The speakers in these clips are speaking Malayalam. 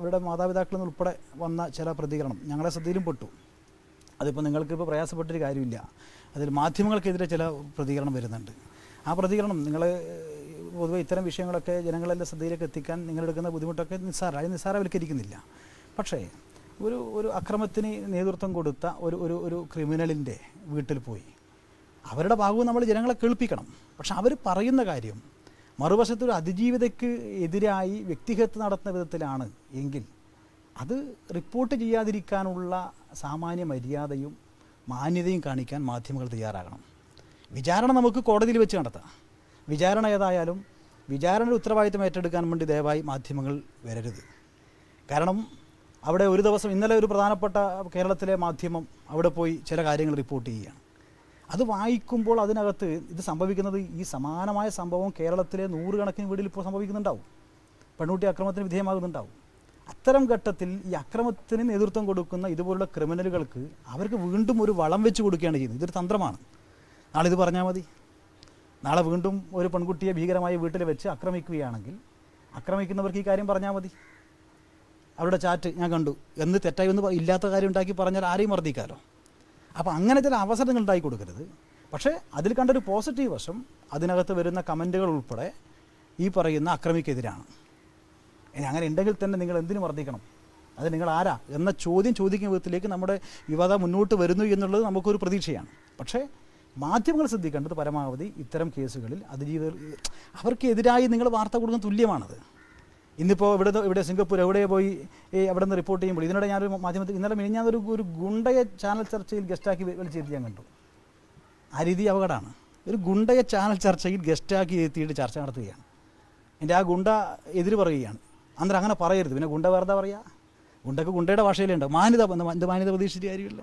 അവരുടെ മാതാപിതാക്കളിൽ നിന്ന് ഉൾപ്പെടെ വന്ന ചില പ്രതികരണം ഞങ്ങളെ ശ്രദ്ധയിലും പെട്ടു. അതിപ്പോൾ നിങ്ങൾക്കിപ്പോൾ പ്രയാസപ്പെട്ടൊരു കാര്യമില്ല. അതിൽ മാധ്യമങ്ങൾക്കെതിരെ ചില പ്രതികരണം വരുന്നുണ്ട്. ആ പ്രതികരണം നിങ്ങൾ പൊതുവെ ഇത്തരം വിഷയങ്ങളൊക്കെ ജനങ്ങളെല്ലാം ശ്രദ്ധയിലേക്ക് എത്തിക്കാൻ നിങ്ങളെടുക്കുന്ന ബുദ്ധിമുട്ടൊക്കെ നിസ്സാര അത് നിസ്സാരവൽക്കരിക്കുന്നില്ല. പക്ഷേ ഒരു ഒരു അക്രമത്തിന് നേതൃത്വം കൊടുത്ത ഒരു ഒരു ഒരു ക്രിമിനലിന്റെ വീട്ടിൽ പോയി. അവരുടെ ഭാഗവും നമ്മൾ ജനങ്ങളെ കേൾപ്പിക്കണം. പക്ഷെ അവർ പറയുന്ന കാര്യം മറുവശത്ത് ഒരു അതിജീവിതയ്ക്ക് എതിരായി വ്യക്തിഹത്യ നടത്തുന്ന വിധത്തിലാണ് എങ്കിൽ അത് റിപ്പോർട്ട് ചെയ്യാതിരിക്കാനുള്ള സാമാന്യ മര്യാദയും മാന്യതയും കാണിക്കാൻ മാധ്യമങ്ങൾ തയ്യാറാകണം. വിചാരണ നമുക്ക് കോടതിയിൽ വെച്ച് നടത്താം വിചാരണ ഏതായാലും വിചാരണയുടെ ഉത്തരവാദിത്തം ഏറ്റെടുക്കാൻ വേണ്ടി ദയവായി മാധ്യമങ്ങൾ വരരുത്. കാരണം അവിടെ ഒരു ദിവസം ഇന്നലെ ഒരു പ്രധാനപ്പെട്ട കേരളത്തിലെ മാധ്യമം അവിടെ പോയി ചില കാര്യങ്ങൾ റിപ്പോർട്ട് ചെയ്യുകയാണ്. അത് വായിക്കുമ്പോൾ അതിനകത്ത് ഇത് സംഭവിക്കുന്നത് ഈ സമാനമായ സംഭവം കേരളത്തിലെ നൂറുകണക്കിന് വീടിൽ ഇപ്പോൾ സംഭവിക്കുന്നുണ്ടാവും. പെൺകുട്ടി അക്രമത്തിന് വിധേയമാകുന്നുണ്ടാവും. അത്തരം ഘട്ടത്തിൽ ഈ അക്രമത്തിന് നേതൃത്വം കൊടുക്കുന്ന ഇതുപോലുള്ള ക്രിമിനലുകൾക്ക് അവർക്ക് വീണ്ടും ഒരു വളം വെച്ച് കൊടുക്കുകയാണ് ചെയ്യുന്നത്. ഇതൊരു തന്ത്രമാണ്. നാളെ ഇത് പറഞ്ഞാൽ മതി. നാളെ വീണ്ടും ഒരു പെൺകുട്ടിയെ ഭീകരമായ വീട്ടിൽ വെച്ച് ആക്രമിക്കുകയാണെങ്കിൽ ആക്രമിക്കുന്നവർക്ക് ഈ കാര്യം പറഞ്ഞാൽ മതി. അവരുടെ ചാറ്റ് ഞാൻ കണ്ടു. എന്ന് തെറ്റായി ഒന്ന് ഇല്ലാത്ത കാര്യം ഉണ്ടാക്കി പറഞ്ഞാൽ ആരെയും മർദ്ദിക്കാമല്ലോ അപ്പോൾ അങ്ങനെ ചില അവസരങ്ങൾ ഉണ്ടായി കൊടുക്കരുത്. പക്ഷേ അതിൽ കണ്ടൊരു പോസിറ്റീവ് വശം അതിനകത്ത് വരുന്ന കമന്റുകൾ ഉൾപ്പെടെ ഈ പറയുന്ന അക്രമിക്കെതിരാണ്. ഇനി അങ്ങനെ ഉണ്ടെങ്കിൽ തന്നെ നിങ്ങൾ എന്തിനു വർദ്ധിക്കണം അത് നിങ്ങൾ ആരാ? എന്ന ചോദ്യം ചോദിക്കുന്ന വിധത്തിലേക്ക് നമ്മുടെ യുവത മുന്നോട്ട് വരുന്നു എന്നുള്ളത് നമുക്കൊരു പ്രതീക്ഷയാണ്. പക്ഷേ മാധ്യമങ്ങൾ ശ്രദ്ധിക്കേണ്ടത് പരമാവധി ഇത്തരം കേസുകളിൽ അതിജീവിതർ അവർക്കെതിരായി നിങ്ങൾ വാർത്ത കൊടുക്കുന്ന തുല്യമാണത്. ഇന്നിപ്പോൾ ഇവിടെ ഇവിടെ സിംഗപ്പൂർ എവിടെ പോയി അവിടെ നിന്ന് റിപ്പോർട്ട് ചെയ്യുമ്പോൾ ഇതിനിടെ ഞാനൊരു മാധ്യമത്തിൽ ഇന്നലെ മിനിഞ്ഞാന്നൊരു ഒരു ഗുണ്ടയെ ചാനൽ ചർച്ചയിൽ ഗസ്റ്റാക്കി വലിച്ചിരുത്തി ഞാൻ കണ്ടു. ആ രീതി അപകടമാണ്. ഒരു ഗുണ്ടയെ ചാനൽ ചർച്ചയിൽ ഗസ്റ്റാക്കി എത്തിയിട്ട് ചർച്ച നടത്തുകയാണ്. എന്റെ ആ ഗുണ്ട എതിര് പറയുകയാണ്. അന്നേരം അങ്ങനെ പറയരുത്. പിന്നെ ഗുണ്ട വേറെ എന്താ പറയുക ഗുണ്ടക്ക് ഗുണ്ടയുടെ ഭാഷയിലുണ്ട്. മാന്യത എന്ത് മാന്യത പ്രതീക്ഷിച്ചിട്ട് കാര്യമില്ല.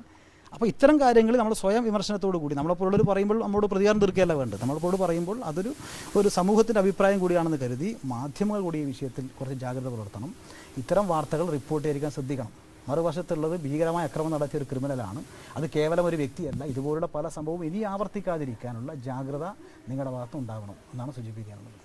അപ്പോൾ ഇത്തരം കാര്യങ്ങൾ നമ്മൾ സ്വയം വിമർശനത്തോടു കൂടി നമ്മളെപ്പോഴുള്ളവർ പറയുമ്പോൾ നമ്മളോട് പ്രതികാരം തീർക്കുകയല്ല വേണ്ടത്. നമ്മളെപ്പോഴും പറയുമ്പോൾ അതൊരു ഒരു സമൂഹത്തിന്റെ അഭിപ്രായം കൂടിയാണെന്ന് കരുതി മാധ്യമങ്ങൾ കൂടി ഈ വിഷയത്തിൽ കുറച്ച് ജാഗ്രത പുലർത്തണം. ഇത്തരം വാർത്തകൾ റിപ്പോർട്ട് ചെയ്തിരിക്കാൻ ശ്രദ്ധിക്കണം. മറുവശത്തുള്ളത് ഭീകരമായ അക്രമം നടത്തിയ ഒരു ക്രിമിനലാണ്. അത് കേവലം ഒരു വ്യക്തിയല്ല. ഇതുപോലുള്ള പല സംഭവവും ഇനി ആവർത്തിക്കാതിരിക്കാനുള്ള ജാഗ്രത നിങ്ങളുടെ ഭാഗത്ത് ഉണ്ടാകണം എന്നാണ് സൂചിപ്പിക്കാനുള്ളത്.